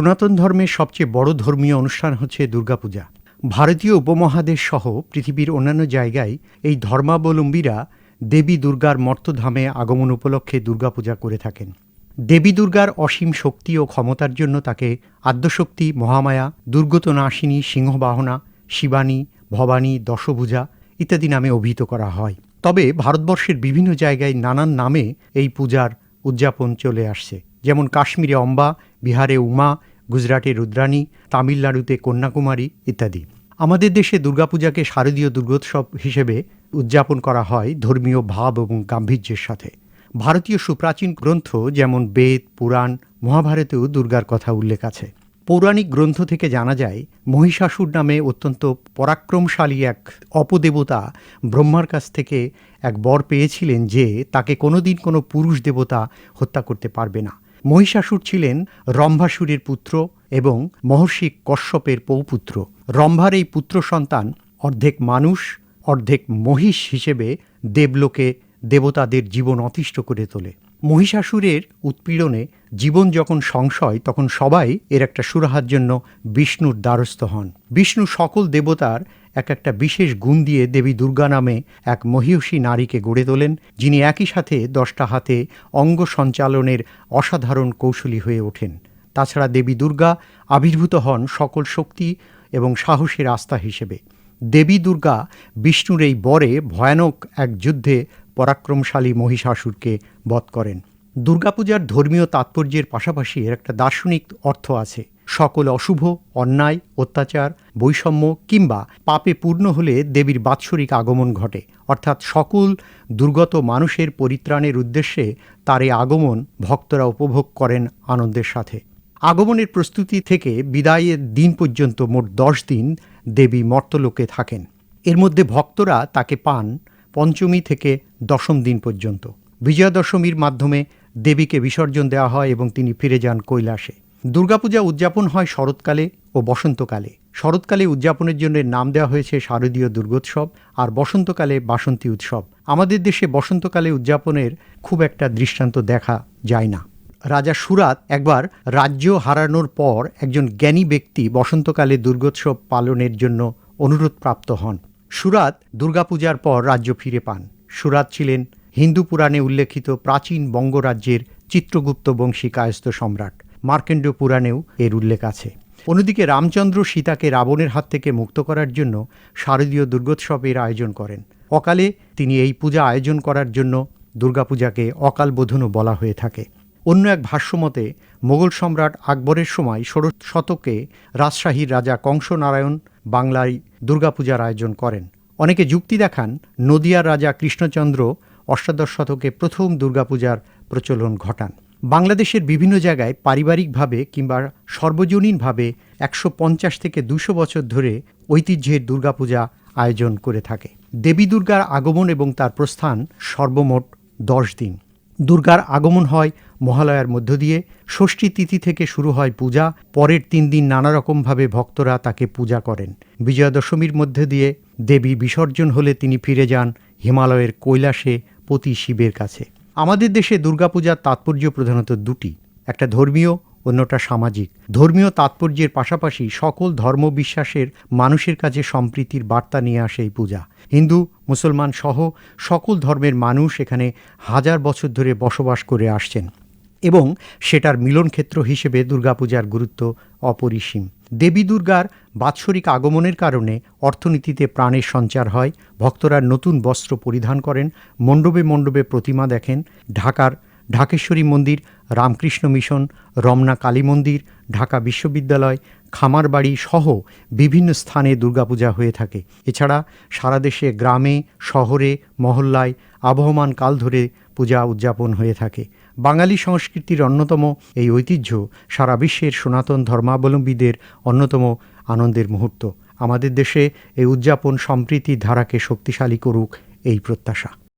সনাতন ধর্মের সবচেয়ে বড় ধর্মীয় অনুষ্ঠান হচ্ছে দুর্গাপূজা। ভারতীয় উপমহাদেশ সহ পৃথিবীর অন্যান্য জায়গায় এই ধর্মাবলম্বীরা দেবী দুর্গার মর্তধামে আগমন উপলক্ষে দুর্গাপূজা করে থাকেন। দেবী দুর্গার অসীম শক্তি ও ক্ষমতার জন্য তাকে আদ্যশক্তি, মহামায়া দুর্গত দুর্গতনাশিনী, সিংহবাহনা, শিবানী, ভবানী, দশভূজা ইত্যাদি নামে অভিহিত করা হয়। তবে ভারতবর্ষের বিভিন্ন জায়গায় নানান নামে এই পূজার উদযাপন চলে আসছে। যেমন কাশ্মীরে অম্বা, বিহারে উমা গুজরাটে রুদ্রাণী, তামিলনাড়ুতে কন্যাকুমারী ইত্যাদি। আমাদের দেশে দুর্গাপূজাকে শারদীয় দুর্গোৎসব হিসেবে উদযাপন করা হয় ধর্মীয় ভাব এবং গাম্ভীর্যের সাথে। ভারতীয় সুপ্রাচীন গ্রন্থ যেমন বেদ, পুরাণ, মহাভারতেও দুর্গার কথা উল্লেখ আছে। পৌরাণিক গ্রন্থ থেকে জানা যায়, মহিষাসুর নামে অত্যন্ত পরাক্রমশালী এক অপদেবতা ব্রহ্মার কাছ থেকে এক বর পেয়েছিলেন যে তাকে কোনোদিন কোনো পুরুষ দেবতা হত্যা করতে পারবে না। মহিষাসুর ছিলেন রম্ভাসুরের পুত্র এবং মহর্ষি কশ্যপের পৌপুত্র রম্ভার এই পুত্র সন্তান অর্ধেক মানুষ, অর্ধেক মহিষ হিসেবে দেবলোকে দেবতাদের জীবন অতিষ্ঠ করে তোলে। মহিষাসুরের উৎপীড়নে জীবন যখন সংশয়, তখন সবাই এর একটা সুরাহার জন্য বিষ্ণুর দ্বারস্থ হন। বিষ্ণু সকল দেবতার এক একটা বিশেষ গুণ দিয়ে দেবী দুর্গা নামে এক মহিষী নারীকে গড়ে তোলেন, যিনি একই সাথে দশটা হাতে অঙ্গ সঞ্চালনের অসাধারণ কৌশলী হয়ে ওঠেন। তাছাড়া দেবী দুর্গা আবির্ভূত হন সকল শক্তি এবং সাহসের আস্থা হিসেবে। দেবী দুর্গা বিষ্ণুর এই বরে ভয়ানক এক যুদ্ধে পরাক্রমশালী মহিষাসুরকে বধ করেন। দুর্গাপূজার ধর্মীয় তাৎপর্যের পাশাপাশি এর একটা দার্শনিক অর্থ আছে। সকল অশুভ, অন্যায়, অত্যাচার, বৈষম্য কিংবা পাপে পূর্ণ হলে দেবীর বাৎসরিক আগমন ঘটে। অর্থাৎ সকল দুর্গত মানুষের পরিত্রাণের উদ্দেশ্যে তার এই আগমন ভক্তরা উপভোগ করেন আনন্দের সাথে। আগমনের প্রস্তুতি থেকে বিদায়ের দিন পর্যন্ত মোট দশ দিন দেবী মর্তলোকে থাকেন। এর মধ্যে ভক্তরা তাকে পান পঞ্চমী থেকে দশম দিন পর্যন্ত। বিজয়া দশমীর মাধ্যমে দেবীকে বিসর্জন দেওয়া হয় এবং তিনি ফিরে যান কৈলাসে। দুর্গাপূজা উদযাপন হয় শরৎকালে ও বসন্তকালে। শরৎকালে উদযাপনের জন্য নাম দেওয়া হয়েছে শারদীয় দুর্গোৎসব আর বসন্তকালে বাসন্তী উৎসব। আমাদের দেশে বসন্তকালে উদযাপনের খুব একটা দৃষ্টান্ত দেখা যায় না। রাজা সুরাত একবার রাজ্য হারানোর পর একজন জ্ঞানী ব্যক্তি বসন্তকালে দুর্গোৎসব পালনের জন্য অনুরোধ প্রাপ্ত হন। সুরাত দুর্গাপূজার পর রাজ্য ফিরে পান। সুরাত ছিলেন হিন্দু পুরাণে উল্লেখিত প্রাচীন বঙ্গরাজ্যের চিত্রগুপ্ত বংশী কায়স্থ সম্রাট। মার্কেন্ড পুরাণেও এর উল্লেখ আছে। অন্যদিকে রামচন্দ্র সীতাকে রাবণের হাত থেকে মুক্ত করার জন্য শারদীয় দুর্গোৎসবের আয়োজন করেন। অকালে তিনি এই পূজা আয়োজন করার জন্য দুর্গাপূজাকে অকাল বোধনও বলা হয়ে থাকে। অন্য এক ভাষ্যমতে, মোগল সম্রাট আকবরের সময় ষোড়শ শতকে রাজশাহীর রাজা কংসনারায়ণ বাংলায় দুর্গাপূজার আয়োজন করেন। অনেকে যুক্তি দেখান, নদিয়ার রাজা কৃষ্ণচন্দ্র অষ্টাদশ শতকে প্রথম দুর্গাপূজার প্রচলন ঘটান। বাংলাদেশের বিভিন্ন জায়গায় পারিবারিকভাবে কিংবা সর্বজনীনভাবে একশো পঞ্চাশ থেকে দুশো বছর ধরে ঐতিহ্যের দুর্গাপূজা আয়োজন করে থাকে। দেবী দুর্গার আগমন এবং তার প্রস্থান সর্বমোট দশ দিন। দুর্গার আগমন হয় মহালয়ার মধ্য দিয়ে। ষষ্ঠী তিথি থেকে শুরু হয় পূজা। পরের তিন দিন নানা রকমভাবে ভক্তরা তাকে পূজা করেন। বিজয়া দশমীর মধ্যে দিয়ে দেবী বিসর্জন হলে তিনি ফিরে যান হিমালয়ের কৈলাসে পতি শিবের কাছে। আমাদের দেশে দুর্গাপূজার তাৎপর্য প্রধানত দুটি, একটা ধর্মীয়, অন্যটা সামাজিক। ধর্মীয় তাৎপর্যের পাশাপাশি সকল ধর্ম বিশ্বাসের মানুষের কাছে সম্প্রীতির বার্তা নিয়ে আসে এই পূজা। হিন্দু, মুসলমান সহ সকল ধর্মের মানুষ এখানে হাজার বছর ধরে বসবাস করে আসছেন। এবং সেটার মিলনক্ষেত্র হিসেবে দুর্গাপূজার গুরুত্ব অপরিসীম। দেবী দুর্গার বাৎসরিক আগমনের কারণে অর্থনীতিতে প্রাণের সঞ্চার হয়, ভক্তরা নতুন বস্ত্র পরিধান করেন, মণ্ডপে মণ্ডপে প্রতিমা দেখেন, ঢাকার ঢাকেশ্বরী মন্দির, রামকৃষ্ণ মিশন, রমনা কালী মন্দির, ঢাকা বিশ্ববিদ্যালয়, খামারবাড়ি সহ বিভিন্ন স্থানে দুর্গাপূজা হয়ে থাকে। এছাড়া সারা দেশে গ্রামে, শহরে, মহল্লায় আবহমান কাল ধরে পূজা উদযাপন হয়ে থাকে। বাঙালি সংস্কৃতির অন্যতম এই ঐতিহ্য সারা বিশ্বের সনাতন ধর্মাবলম্বীদের অন্যতম আনন্দের মুহূর্ত। আমাদের দেশে এই উদযাপন সম্প্রীতির ধারাকে শক্তিশালী করুক এই প্রত্যাশা।